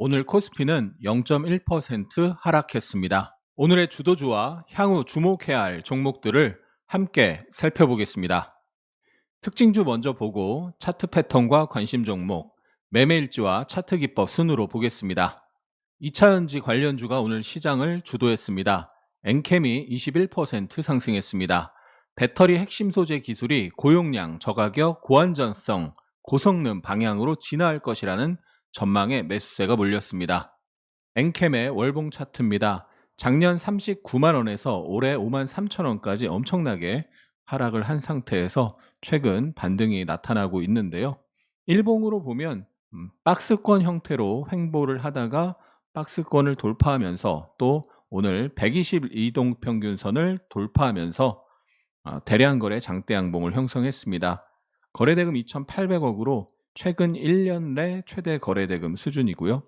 오늘 코스피는 0.1% 하락했습니다. 오늘의 주도주와 향후 주목해야 할 종목들을 함께 살펴보겠습니다. 특징주 먼저 보고 차트 패턴과 관심 종목, 매매일지와 차트 기법 순으로 보겠습니다. 2차전지 관련주가 오늘 시장을 주도했습니다. 엔캠이 21% 상승했습니다. 배터리 핵심 소재 기술이 고용량, 저가격, 고안전성, 고성능 방향으로 진화할 것이라는 전망에 매수세가 몰렸습니다. 엔캠의 월봉 차트입니다. 작년 39만 원에서 올해 5만 3천 원까지 엄청나게 하락을 한 상태에서 최근 반등이 나타나고 있는데요. 일봉으로 보면 음, 박스권 형태로 횡보를 하다가 박스권을 돌파하면서 또 오늘 120이동 평균선을 돌파하면서 아, 대량 거래 장대 양봉을 형성했습니다. 거래대금 2,800억으로 최근 1년 내 최대 거래대금 수준이고요.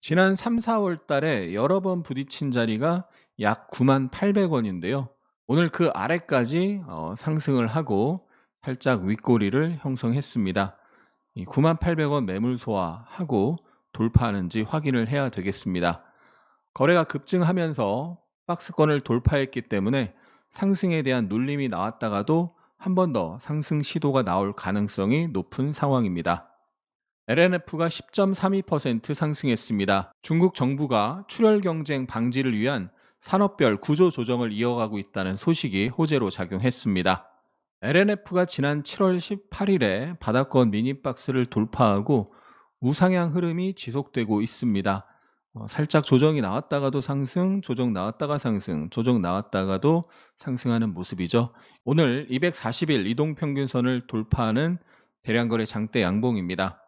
지난 3, 4월 달에 여러 번 부딪힌 자리가 약 9만 800원인데요. 오늘 그 아래까지 어, 상승을 하고 살짝 윗꼬리를 형성했습니다. 9만 800원 매물 소화하고 돌파하는지 확인을 해야 되겠습니다. 거래가 급증하면서 박스권을 돌파했기 때문에 상승에 대한 눌림이 나왔다가도 한 번 더 상승 시도가 나올 가능성이 높은 상황입니다. LNF가 10.32% 상승했습니다. 중국 정부가 출혈 경쟁 방지를 위한 산업별 구조 조정을 이어가고 있다는 소식이 호재로 작용했습니다. LNF가 지난 7월 18일에 바닥권 미니박스를 돌파하고 우상향 흐름이 지속되고 있습니다. 어, 살짝 조정이 나왔다가도 상승, 조정 나왔다가 상승, 조정 나왔다가도 상승하는 모습이죠. 오늘 240일 이동평균선을 돌파하는 대량거래 장대 양봉입니다.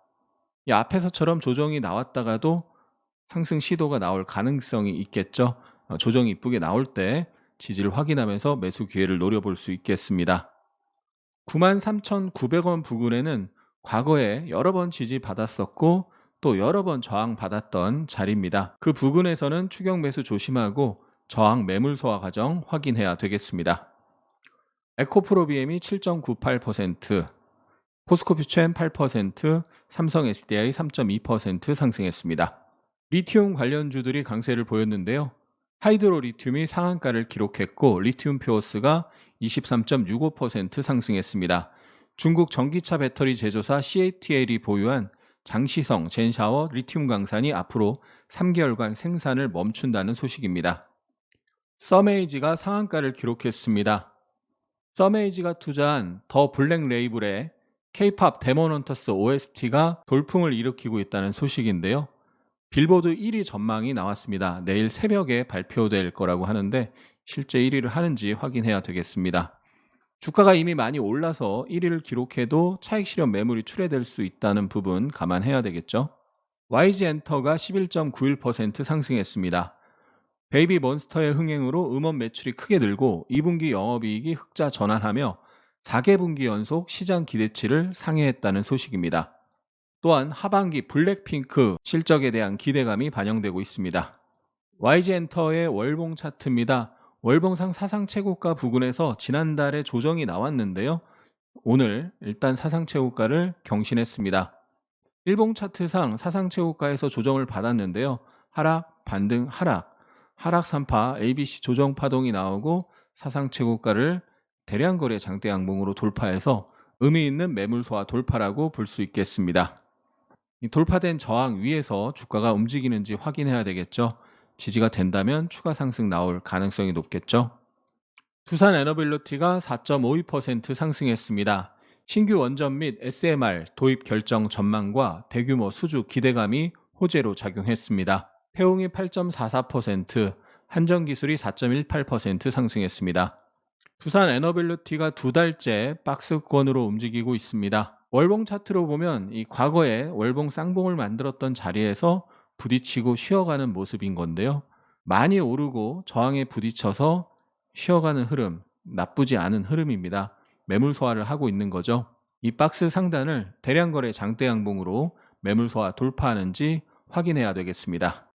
이 앞에서처럼 조정이 나왔다가도 상승 시도가 나올 가능성이 있겠죠. 어, 조정이 이쁘게 나올 때 지지를 확인하면서 매수 기회를 노려볼 수 있겠습니다. 93,900원 부근에는 과거에 여러 번 지지 받았었고 또 여러 번 저항 받았던 자리입니다. 그 부근에서는 추격 매수 조심하고 저항 매물 소화 과정 확인해야 되겠습니다. 에코프로비엠이 7.98%, 포스코퓨첸 8%, 삼성 SDI 3.2% 상승했습니다. 리튬 관련주들이 강세를 보였는데요. 하이드로 리튬이 상한가를 기록했고 리튬 퓨어스가 23.65% 상승했습니다. 중국 전기차 배터리 제조사 CATL이 보유한 장시성 젠샤워 리튬 강산이 앞으로 3개월간 생산을 멈춘다는 소식입니다. 서메이지가 상한가를 기록했습니다. 서메이지가 투자한 더 블랙 레이블의 K-팝 데모넌터스 OST가 돌풍을 일으키고 있다는 소식인데요. 빌보드 1위 전망이 나왔습니다. 내일 새벽에 발표될 거라고 하는데 실제 1위를 하는지 확인해야 되겠습니다. 주가가 이미 많이 올라서 1위를 기록해도 차익 실현 매물이 출회될 수 있다는 부분 감안해야 되겠죠. YG 엔터가 11.91% 상승했습니다. 베이비 몬스터의 흥행으로 음원 매출이 크게 늘고 2분기 영업이익이 흑자 전환하며 4개분기 연속 시장 기대치를 상회했다는 소식입니다. 또한 하반기 블랙핑크 실적에 대한 기대감이 반영되고 있습니다. YG 엔터의 월봉 차트입니다. 월봉상 사상 최고가 부근에서 지난달에 조정이 나왔는데요. 오늘 일단 사상 최고가를 경신했습니다. 일봉 차트상 사상 최고가에서 조정을 받았는데요. 하락, 반등, 하락, 하락 3파 ABC 조정 파동이 나오고 사상 최고가를 대량 거래 장대 양봉으로 돌파해서 의미 있는 매물 소화 돌파라고 볼 수 있겠습니다. 돌파된 저항 위에서 주가가 움직이는지 확인해야 되겠죠. 지지가 된다면 추가 상승 나올 가능성이 높겠죠. 두산 에너빌리티가 4.52% 상승했습니다. 신규 원전 및 SMR 도입 결정 전망과 대규모 수주 기대감이 호재로 작용했습니다. 태웅이 8.44%, 한전기술이 4.18% 상승했습니다. 두산 에너빌리티가 두 달째 박스권으로 움직이고 있습니다. 월봉 차트로 보면 이 과거에 월봉 쌍봉을 만들었던 자리에서 부딪히고 쉬어가는 모습인 건데요. 많이 오르고 저항에 부딪혀서 쉬어가는 흐름, 나쁘지 않은 흐름입니다. 매물 소화를 하고 있는 거죠. 이 박스 상단을 대량 거래 장대 양봉으로 매물 소화 돌파하는지 확인해야 되겠습니다.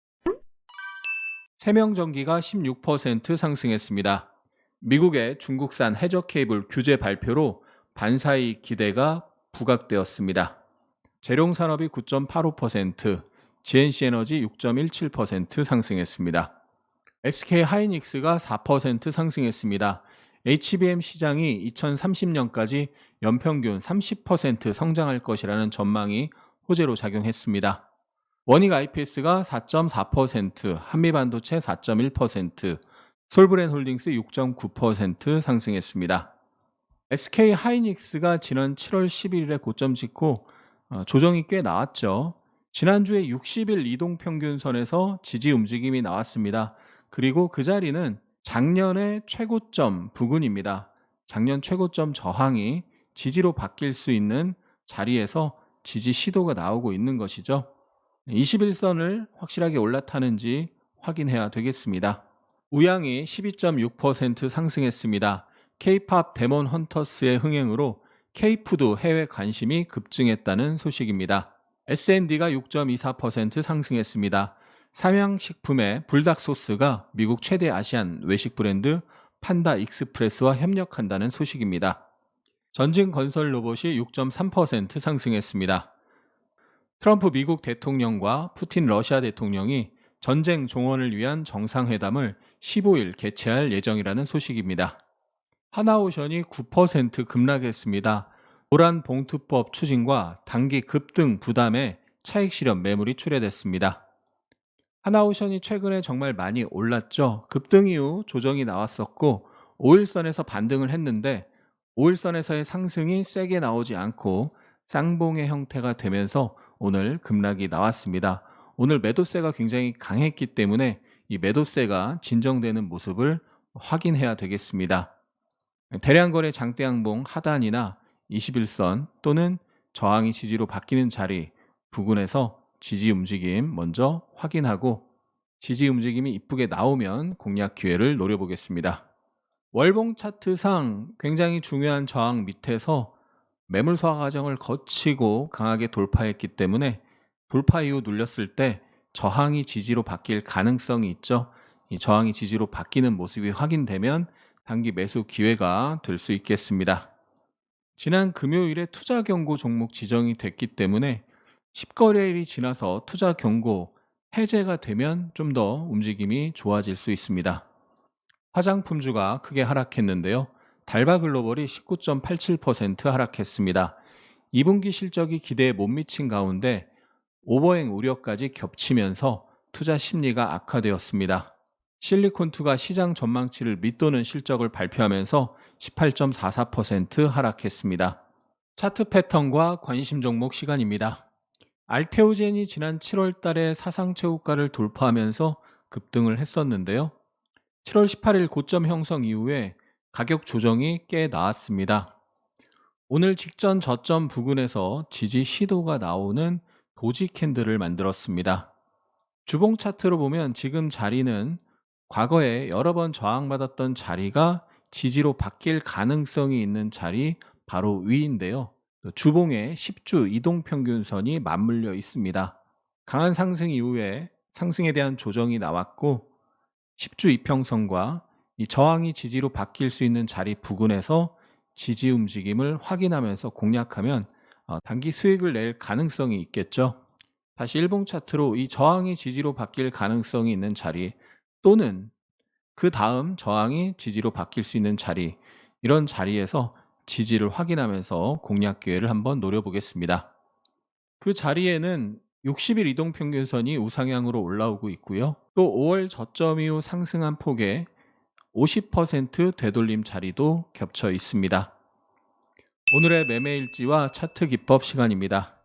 세명전기가 16% 상승했습니다. 미국의 중국산 해적 케이블 규제 발표로 반사이 기대가 부각되었습니다. 재룡 산업이 9.85%, GNC에너지 6.17% 상승했습니다. SK 하이닉스가 4% 상승했습니다. HBM 시장이 2030년까지 연평균 30% 성장할 것이라는 전망이 호재로 작용했습니다. 원익 IPS가 4.4%, 한미반도체 4.1%, 솔브렌 홀딩스 6.9% 상승했습니다. SK 하이닉스가 지난 7월 11일에 고점 찍고 어, 조정이 꽤 나왔죠. 지난주에 60일 이동 평균선에서 지지 움직임이 나왔습니다. 그리고 그 자리는 작년의 최고점 부근입니다. 작년 최고점 저항이 지지로 바뀔 수 있는 자리에서 지지 시도가 나오고 있는 것이죠. 21선을 확실하게 올라타는지 확인해야 되겠습니다. 우양이 12.6% 상승했습니다. K-팝 데몬 헌터스의 흥행으로 K-푸드 해외 관심이 급증했다는 소식입니다. S&D가 6.24% 상승했습니다. 삼양식품의 불닭 소스가 미국 최대 아시안 외식 브랜드 판다 익스프레스와 협력한다는 소식입니다. 전진 건설 로봇이 6.3% 상승했습니다. 트럼프 미국 대통령과 푸틴 러시아 대통령이 전쟁 종언을 위한 정상회담을 15일 개최할 예정이라는 소식입니다. 하나오션이 9% 급락했습니다. 노란 봉투법 추진과 단기 급등 부담에 차익 실현 매물이 출회됐습니다. 하나오션이 최근에 정말 많이 올랐죠. 급등 이후 조정이 나왔었고 5일선에서 반등을 했는데 5일선에서의 상승이 세게 나오지 않고 쌍봉의 형태가 되면서 오늘 급락이 나왔습니다. 오늘 매도세가 굉장히 강했기 때문에 이 매도세가 진정되는 모습을 확인해야 되겠습니다. 대량 거래 장대 양봉 하단이나 21선 또는 저항이 지지로 바뀌는 자리 부근에서 지지 움직임 먼저 확인하고 지지 움직임이 이쁘게 나오면 공략 기회를 노려보겠습니다. 월봉 차트상 굉장히 중요한 저항 밑에서 매물 소화 과정을 거치고 강하게 돌파했기 때문에 돌파 이후 눌렸을 때 저항이 지지로 바뀔 가능성이 있죠. 이 저항이 지지로 바뀌는 모습이 확인되면 단기 매수 기회가 될 수 있겠습니다. 지난 금요일에 투자 경고 종목 지정이 됐기 때문에 10거래일이 지나서 투자 경고 해제가 되면 좀 더 움직임이 좋아질 수 있습니다. 화장품주가 크게 하락했는데요. 달바 글로벌이 19.87% 하락했습니다. 2분기 실적이 기대에 못 미친 가운데 오버행 우려까지 겹치면서 투자 심리가 악화되었습니다. 실리콘2가 시장 전망치를 밑도는 실적을 발표하면서 18.44% 하락했습니다. 차트 패턴과 관심 종목 시간입니다. 알테오젠이 지난 7월 달에 사상 최고가를 돌파하면서 급등을 했었는데요. 7월 18일 고점 형성 이후에 가격 조정이 꽤 나왔습니다. 오늘 직전 저점 부근에서 지지 시도가 나오는 도지 캔들을 만들었습니다. 주봉 차트로 보면 지금 자리는 과거에 여러 번 저항받았던 자리가 지지로 바뀔 가능성이 있는 자리 바로 위인데요. 주봉에 10주 이동 평균선이 맞물려 있습니다. 강한 상승 이후에 상승에 대한 조정이 나왔고 10주 이평선과 이 저항이 지지로 바뀔 수 있는 자리 부근에서 지지 움직임을 확인하면서 공략하면 어, 단기 수익을 낼 가능성이 있겠죠. 다시 일봉 차트로 이 저항이 지지로 바뀔 가능성이 있는 자리 또는 그 다음 저항이 지지로 바뀔 수 있는 자리 이런 자리에서 지지를 확인하면서 공략 기회를 한번 노려보겠습니다. 그 자리에는 60일 이동 평균선이 우상향으로 올라오고 있고요. 또 5월 저점 이후 상승한 폭에 50% 되돌림 자리도 겹쳐 있습니다. 오늘의 매매 일지와 차트 기법 시간입니다.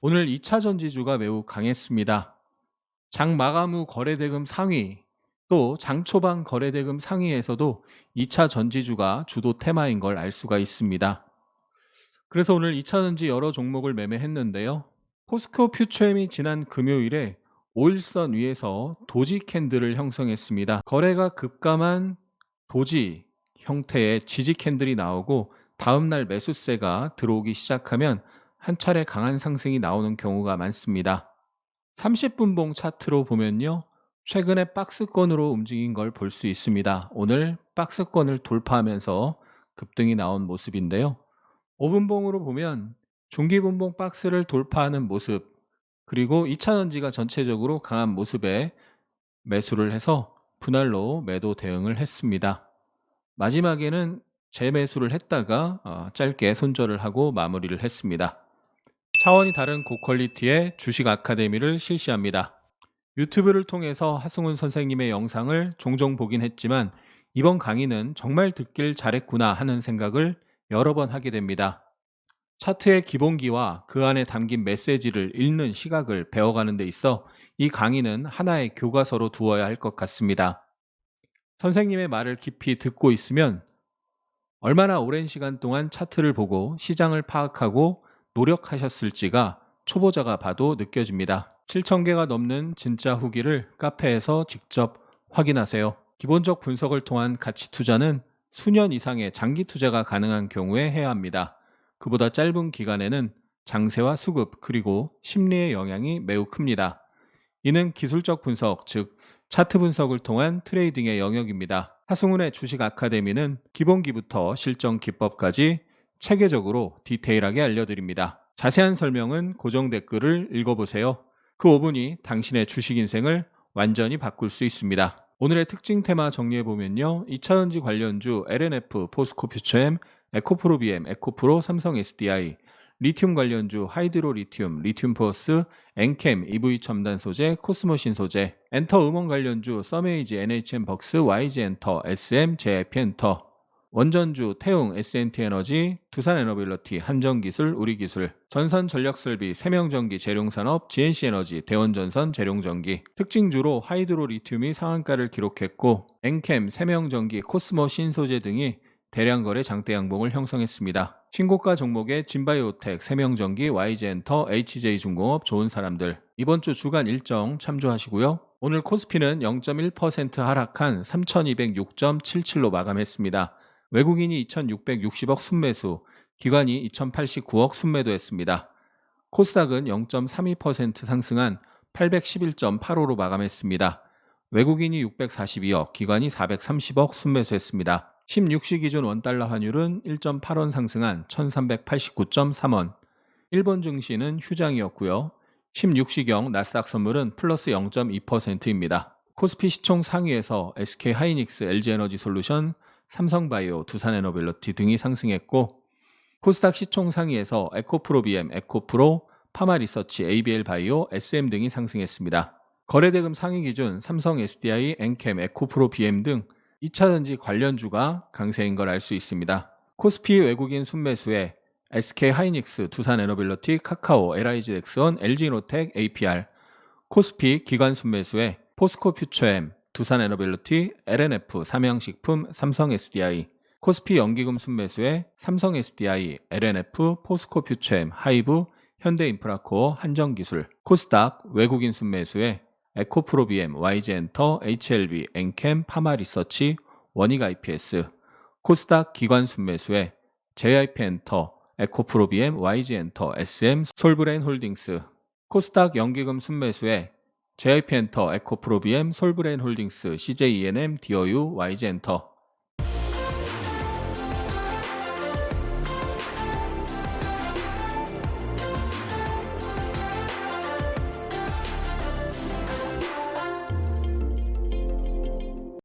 오늘 2차 전지주가 매우 강했습니다. 장 마감 후 거래대금 상위 또 장 초반 거래대금 상위에서도 2차 전지주가 주도 테마인 걸 알 수가 있습니다. 그래서 오늘 2차 전지 여러 종목을 매매했는데요. 포스코 퓨처엠이 지난 금요일에 5일선 위에서 도지 캔들을 형성했습니다. 거래가 급감한 도지 형태의 지지 캔들이 나오고 다음 날 매수세가 들어오기 시작하면 한 차례 강한 상승이 나오는 경우가 많습니다. 30분봉 차트로 보면요. 최근에 박스권으로 움직인 걸 볼 수 있습니다. 오늘 박스권을 돌파하면서 급등이 나온 모습인데요. 5분봉으로 보면 중기분봉 박스를 돌파하는 모습 그리고 2차전지가 전체적으로 강한 모습에 매수를 해서 분할로 매도 대응을 했습니다. 마지막에는 재매수를 했다가 어, 짧게 손절을 하고 마무리를 했습니다. 차원이 다른 고퀄리티의 주식 아카데미를 실시합니다. 유튜브를 통해서 하승훈 선생님의 영상을 종종 보긴 했지만 이번 강의는 정말 듣길 잘했구나 하는 생각을 여러 번 하게 됩니다. 차트의 기본기와 그 안에 담긴 메시지를 읽는 시각을 배워가는 데 있어 이 강의는 하나의 교과서로 두어야 할 것 같습니다. 선생님의 말을 깊이 듣고 있으면 얼마나 오랜 시간 동안 차트를 보고 시장을 파악하고 노력하셨을지가 초보자가 봐도 느껴집니다. 7,000개가 넘는 진짜 후기를 카페에서 직접 확인하세요. 기본적 분석을 통한 가치 투자는 수년 이상의 장기 투자가 가능한 경우에 해야 합니다. 그보다 짧은 기간에는 장세와 수급 그리고 심리의 영향이 매우 큽니다. 이는 기술적 분석, 즉 차트 분석을 통한 트레이딩의 영역입니다. 하승훈의 주식 아카데미는 기본기부터 실전 기법까지 체계적으로 디테일하게 알려드립니다. 자세한 설명은 고정 댓글을 읽어보세요. 그 5분이 당신의 주식 인생을 완전히 바꿀 수 있습니다. 오늘의 특징 테마 정리해보면요. 2차전지 관련주 LNF, 포스코 퓨처엠, 에코프로 BM, 에코프로, 삼성 SDI, 리튬 관련주 하이드로 리튬, 리튬 포스, 엔캠, EV 첨단 소재, 코스모신 소재, 엔터 음원 관련주 서메이지, NHN 벅스, YG 엔터, SM, JIP 엔터, 원전주 태웅, SNT 에너지, 두산 에너빌러티, 한전기술, 우리기술, 전선 전력설비, 세명전기, 재룡산업, GNC 에너지, 대원전선, 재룡전기, 특징주로 하이드로 리튬이 상한가를 기록했고, 엔캠, 세명전기, 코스모 신소재 등이 대량 거래 장대 양봉을 형성했습니다. 신고가 종목의 진바이오텍, 세명전기, YG엔터, HJ중공업 좋은 사람들 이번 주 주간 일정 참조하시고요. 오늘 코스피는 0.1% 하락한 3206.77로 마감했습니다. 외국인이 2660억 순매수, 기관이 2089억 순매도했습니다. 코스닥은 0.32% 상승한 811.85로 마감했습니다. 외국인이 642억, 기관이 430억 순매수했습니다. 16시 기준 원달러 환율은 1.8원 상승한 1389.3원. 일본 증시는 휴장이었고요. 16시경 나스닥 선물은 플러스 0.2%입니다. 코스피 시총 상위에서 SK 하이닉스, LG 에너지 솔루션, 삼성바이오, 두산에너빌러티 등이 상승했고 코스닥 시총 상위에서 에코프로 BM, 에코프로, 파마리서치, ABL 바이오, SM 등이 상승했습니다. 거래대금 상위 기준 삼성 SDI, 엔캠, 에코프로 BM 등 2차전지 관련주가 강세인 걸 알 수 있습니다. 코스피 외국인 순매수에 SK 하이닉스, 두산 에너빌러티, 카카오, LIG 넥스원, LG노텍, APR, 코스피 기관 순매수에 포스코 퓨처엠, 두산 에너빌러티, LNF, 삼양식품, 삼성 SDI, 코스피 연기금 순매수에 삼성 SDI, LNF, 포스코 퓨처엠, 하이브, 현대인프라코어, 한정기술, 코스닥 외국인 순매수에 에코프로비엠, YG엔터, HLB, 엔캠, 파마리서치, 원익 IPS, 코스닥 기관 순매수에 JIP엔터, 에코프로비엠, YG엔터, SM, 솔브레인 홀딩스, 코스닥 연기금 순매수에 JIP엔터, 에코프로비엠, 솔브레인 홀딩스, CJENM, 디어유, YG엔터,